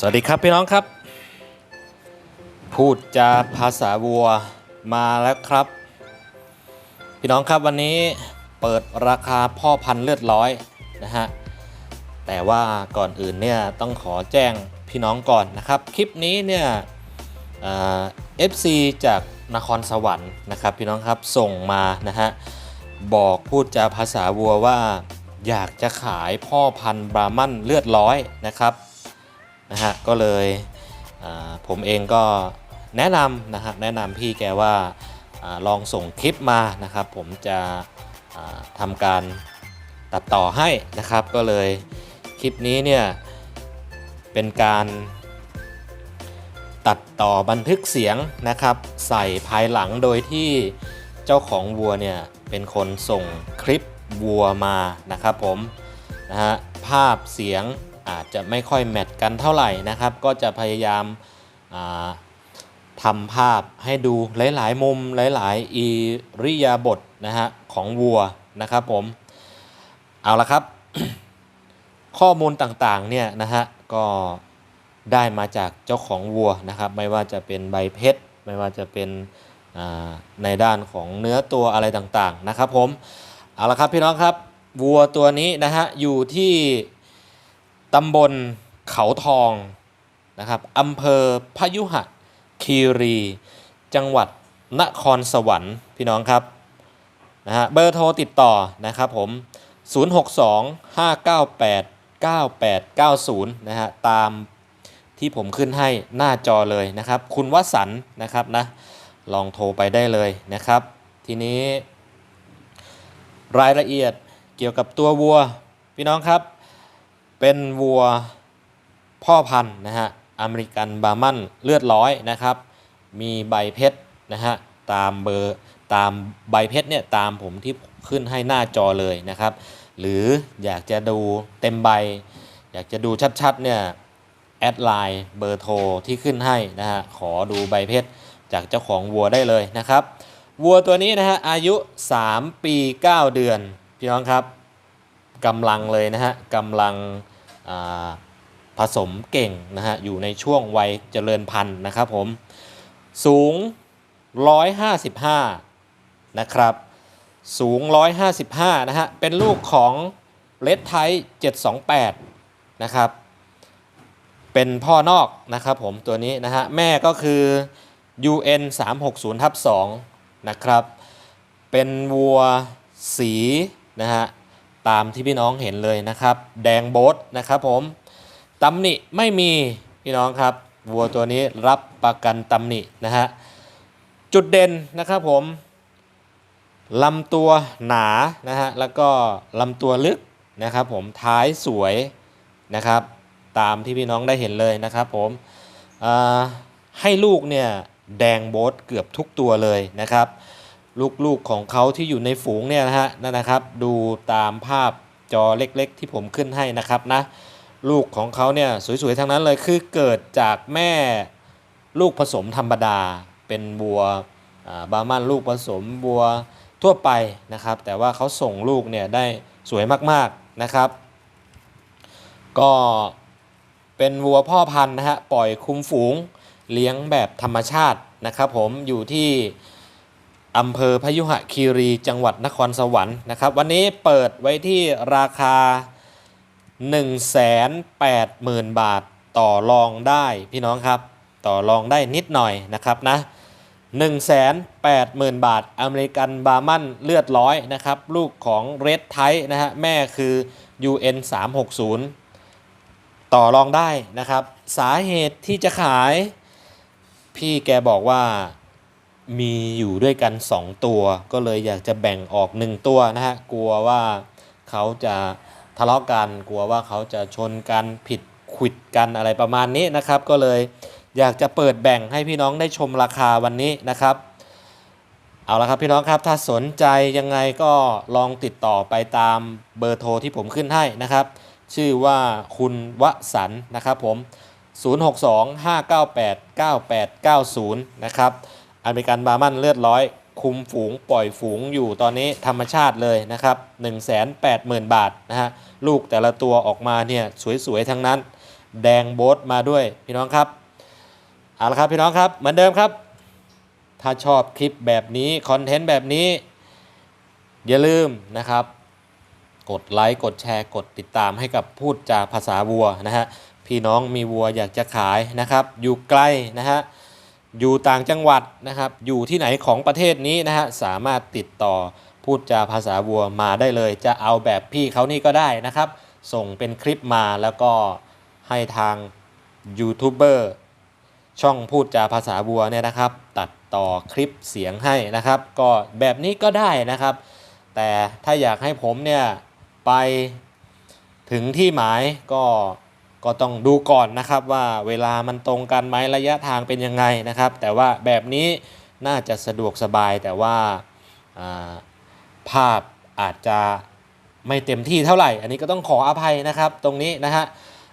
สวัสดีครับพี่น้องครับ พูดจาภาษาวัวมาแล้วครับ พี่น้องครับวันนี้เปิดราคาพ่อพันธุ์เลือดร้อยนะฮะแต่ว่าก่อนอื่นเนี่ยต้องขอแจ้งพี่น้องก่อนนะครับ คลิปนี้เนี่ยเอฟซีจากนครสวรรค์นะครับ พี่น้องครับส่งมานะฮะบอกพูดจาภาษาวัวว่า อยากจะขายพ่อพันธุ์บราหมันเลือดร้อยนะครับ นะฮะก็เลยผมเองก็แนะนำนะฮะแนะนำพี่แกว่าอลองส่งคลิปมานะครับ ผมจะทำการตัดต่อให้นะครับ ก็เลยคลิปนี้เนี่ยเป็นการตัดต่อบันทึกเสียงนะครับ ใส่ภายหลังโดยที่เจ้าของวัวเนี่ยเป็นคนส่งคลิปวัวมานะครับผมนะฮะภาพเสียง อาจจะไม่ค่อยแมทกันเท่าไหร่นะครับ ก็จะพยายามาทำภาพให้ดูหลาย ๆ มุมหลาย ๆ อิริยาบถนะฮะของวัวนะครับผม เอาละครับ ข้อมูลต่าง ๆ เนี่ยนะฮะก็ได้มาจากเจ้าของวัวนะครับ ไม่ว่าจะเป็นใบเพชรไม่ว่าจะเป็นในด้านของเนื้อตัวอะไรต่าง ๆ นะครับผม เอาละครับพี่น้องครับวัวตัวนี้นะฮะอยู่ที่ ตำบลเขาทองนะครับอำเภอพยุหะคีรี จังหวัดนครสวรรค์พี่น้องครับนะฮะเบอร์โทรติดต่อนะครับผม 062 598 9890 นะฮะตามที่ผมขึ้นให้หน้าจอเลยนะครับ คุณวสันนะครับนะลองโทรไปได้เลยนะครับ ทีนี้ รายละเอียดเกี่ยวกับตัววัว พี่น้องครับ เป็นวัวพ่อพันธุ์นะฮะอเมริกันบาร์มันเลือดร้อยนะครับ มีใบเพชรนะฮะตามเบอร์ตามใบเพชรเนี่ยตามผมที่ขึ้นให้หน้าจอเลยนะครับ หรืออยากจะดูเต็มใบ อยากจะดูชัดๆเนี่ยแอดไลน์เบอร์โทรที่ขึ้นให้นะฮะขอดูใบเพชรจากเจ้าของวัวได้เลยนะครับ วัวตัวนี้นะฮะอายุ 3 ปี 9 เดือนพี่น้องครับ กำลังเลยนะฮะกำลังผสมเก่งนะฮะอยู่ในช่วงวัยเจริญพันธุ์นะครับผมสูง 155 นะครับ สูง 155 นะฮะ เป็นลูกของเลดไท728 นะครับ เป็นพ่อนอกนะครับผมตัวนี้นะฮะ แม่ก็คือ UN 360ทับ2นะครับ เป็นวัวสีนะฮะ ตามที่พี่น้องเห็นเลยนะครับ แดงโบทนะครับผมตำหนิไม่มีพี่น้องครับวัวตัวนี้รับประกันตำหนินะฮะจุดเด่นนะครับผมลำตัวหนานะฮะแล้วก็ลำตัวลึกนะครับผมท้ายสวยนะครับ ตามที่พี่น้องได้เห็นเลยนะครับผมให้ลูกเนี่ยแดงโบทเกือบทุกตัวเลยนะครับ ลูกๆของเขาที่อยู่ในฝูงเนี่ยนะฮะนั่นนะครับ ดูตามภาพจอเล็กๆ ที่ผมขึ้นให้นะครับนะลูกของเขาเนี่ยสวยๆทั้งนั้นเลยคือเกิดจากแม่ลูกผสมธรรมดา เป็นบัวบาร์มันลูกผสมบัวทั่วไปนะครับ แต่ว่าเขาส่งลูกเนี่ยได้สวยมากๆนะครับ ก็เป็นวัวพ่อพันธุ์นะฮะปล่อยคุมฝูงเลี้ยงแบบธรรมชาตินะครับ ผมอยู่ที่ อำเภอพยุหคีรีจังหวัดนครสวรรค์นะครับ วันนี้เปิดไว้ที่ราคา 180,000 บาทต่อรองได้พี่น้องครับ ต่อรองได้นิดหน่อยนะครับนะ180,000 บาทอเมริกันบามันเลือดร้อยนะครับ ลูกของเรดไทนะฮะแม่คือ UN 360 ต่อรองได้นะครับ สาเหตุที่จะขาย พี่แกบอกว่า มีอยู่ด้วยกัน 2 ตัว ก็เลยอยากจะแบ่งออก 1 ตัวนะฮะกลัวว่าเขาจะทะเลาะกัน กลัวว่าเขาจะชนกันผิดขวิดกันอะไรประมาณนี้นะครับ ก็เลยอยากจะเปิดแบ่งให้พี่น้องได้ชมราคาวันนี้นะครับ เอาละครับพี่น้องครับถ้าสนใจยังไงก็ลองติดต่อไปตามเบอร์โทรที่ผมขึ้นให้นะครับ ชื่อว่าคุณวสันต์นะครับผม 062-598-9890 นะครับ อเมริกันบาร์มันเลือดร้อย คุมฝูงปล่อยฝูงอยู่ตอนนี้ธรรมชาติเลยนะครับ180,000 บาทนะฮะลูกแต่ละตัวออกมาเนี่ยสวยๆทั้งนั้น แดงโบ๊ทมาด้วยพี่น้องครับเอาละครับพี่น้องครับเหมือนเดิมครับ ถ้าชอบคลิปแบบนี้คอนเทนต์แบบนี้ อย่าลืมนะครับ กดไลค์กดแชร์กดติดตามให้กับพูดจาภาษาวัวนะฮะพี่น้องมีวัวอยากจะขายนะครับ อยู่ไกลนะฮะ อยู่ต่างจังหวัดนะครับ อยู่ที่ไหนของประเทศนี้นะฮะสามารถติดต่อพูดจาภาษาวัวมาได้เลย จะเอาแบบพี่เขานี่ก็ได้นะครับ ส่งเป็นคลิปมาแล้วก็ให้ทางยูทูบเบอร์ช่องพูดจาภาษาวัวเนี่ยนะครับ ตัดต่อคลิปเสียงให้นะครับ ก็แบบนี้ก็ได้นะครับ แต่ถ้าอยากให้ผมเนี่ยไปถึงที่หมายก็ ก็ต้องดูก่อนนะครับว่าเวลามันตรงกันไหมระยะทางเป็นยังไงนะครับ แต่ว่าแบบนี้น่าจะสะดวกสบายแต่ว่าาภาพอาจจะไม่เต็มที่เท่าไหร่ อันนี้ก็ต้องขออภัยนะครับตรงนี้นะฮะ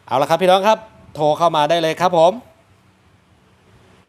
เอาละครับพี่น้องครับโทรเข้ามาได้เลยครับผม